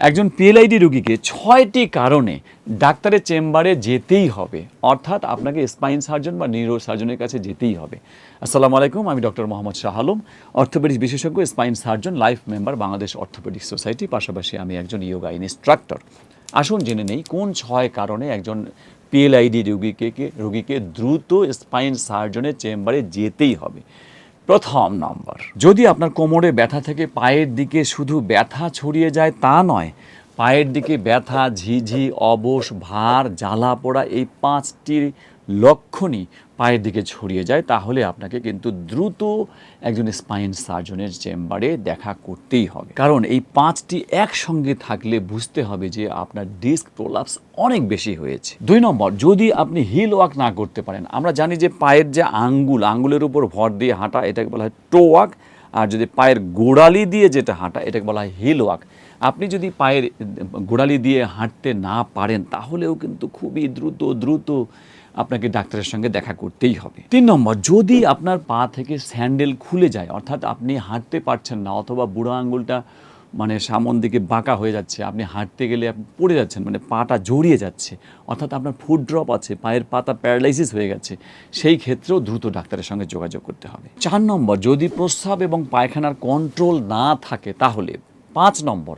একজন পিএলআইডি রুগীকে ছয়টি কারণে ডাক্তারের চেম্বারে যেতেই হবে। অর্থাৎ আপনাকে স্পাইন সার্জন বা নিউরো সার্জনের কাছে যেতেই হবে। আসসালামু আলাইকুম, আমি ডক্টর মোহাম্মদ শাহ আলম, অর্থোপেডিক্স বিশেষজ্ঞ, spine surgeon, life member, Bangladesh orthopaedics society, পাশাপাশি আমি একজন ইয়োগা ইনস্ট্রাক্টর। আসুন জেনে নেই, কোন ছয় কারণে একজন পিএলআইডি রোগীকে, রুগীকে দ্রুত স্পাইন সার্জনের চেম্বারে যেতেই হবে? প্রথম নম্বর। যদি আপনার কোমরে ব্যথা থেকে পায়ের দিকে শুধু ব্যথা ছড়িয়ে যায় তা নয় পায়ের দিকে ব্যথা, ঝিঝি, অবশ, ভার, জ্বালা পোড়া এই পাঁচটির লক্ষণই পায়ের দিকে ছড়িয়ে যায়। তাহলে আপনাকে কিন্তু দ্রুত একজন স্পাইন সার্জনের চেম্বারে দেখা করতেই হবে। কারণ এই পাঁচটি একসঙ্গে থাকলে বুঝতে হবে যে আপনার ডিস্ক প্রোলাপস অনেক বেশি হয়েছে। দুই নম্বর, যদি আপনি হিল ওয়াক না করতে পারেন, আমরা জানি যে পায়ের যে আঙ্গুল, আঙ্গুলের উপর ভর দিয়ে হাঁটা, এটাকে বলা হয় টো ওয়াক। আর যদি পায়ের গোড়ালি দিয়ে যেটা হাঁটা, এটাকে বলা হয় হিল ওয়াক আপনি যদি পায়ের গোড়ালি দিয়ে হাঁটতে না পারেন, তাহলেও কিন্তু খুবই দ্রুত দ্রুত আপনাকে ডাক্তারের সঙ্গে দেখা করতেই হবে। তিন নম্বর, যদি আপনার পা থেকে স্যান্ডেল খুলে যায়, অর্থাৎ আপনি হাঁটতে পারছেন না, অথবা বুড়ো আঙ্গুলটা মানে সামন দিকে বাঁকা হয়ে যাচ্ছে, আপনি হাঁটতে গেলে আপনি পড়ে যাচ্ছেন মানে পাটা জড়িয়ে যাচ্ছে, অর্থাৎ আপনার ফুড ড্রপ আছে, পায়ের পাতা প্যারালাইসিস হয়ে গেছে, সেই ক্ষেত্রেও দ্রুত ডাক্তারের সঙ্গে যোগাযোগ করতে হবে। চার নম্বর, যদি প্রস্রাব এবং পায়খানার কন্ট্রোল না থাকে, তাহলে পাঁচ নম্বর,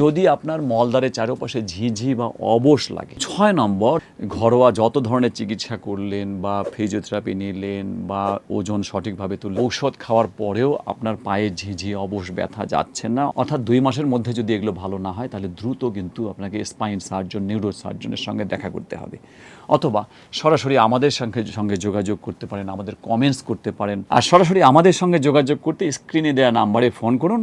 যদি আপনার মলদারের চারপাশে ঝিঝি বা অবশ লাগে, ছয় নম্বর, ঘরোয়া যত ধরনের চিকিৎসা করলেন বা ফিজিওথেরাপি নিলেন বা ওজন সঠিকভাবে তুললেন, ঔষধ খাওয়ার পরেও আপনার পায়ে ঝিঝি, অবশ, ব্যথা যাচ্ছে না। অর্থাৎ দুই মাসের মধ্যে যদি এগুলো ভালো না হয়, তাহলে দ্রুত কিন্তু আপনাকে স্পাইন সার্জন নিউরো সার্জনের সঙ্গে দেখা করতে হবে। অথবা সরাসরি আমাদের সঙ্গে সঙ্গে যোগাযোগ করতে পারেন, আমাদের কমেন্টস করতে পারেন। আর সরাসরি আমাদের সঙ্গে যোগাযোগ করতে স্ক্রিনে দেওয়া নাম্বারে ফোন করুন।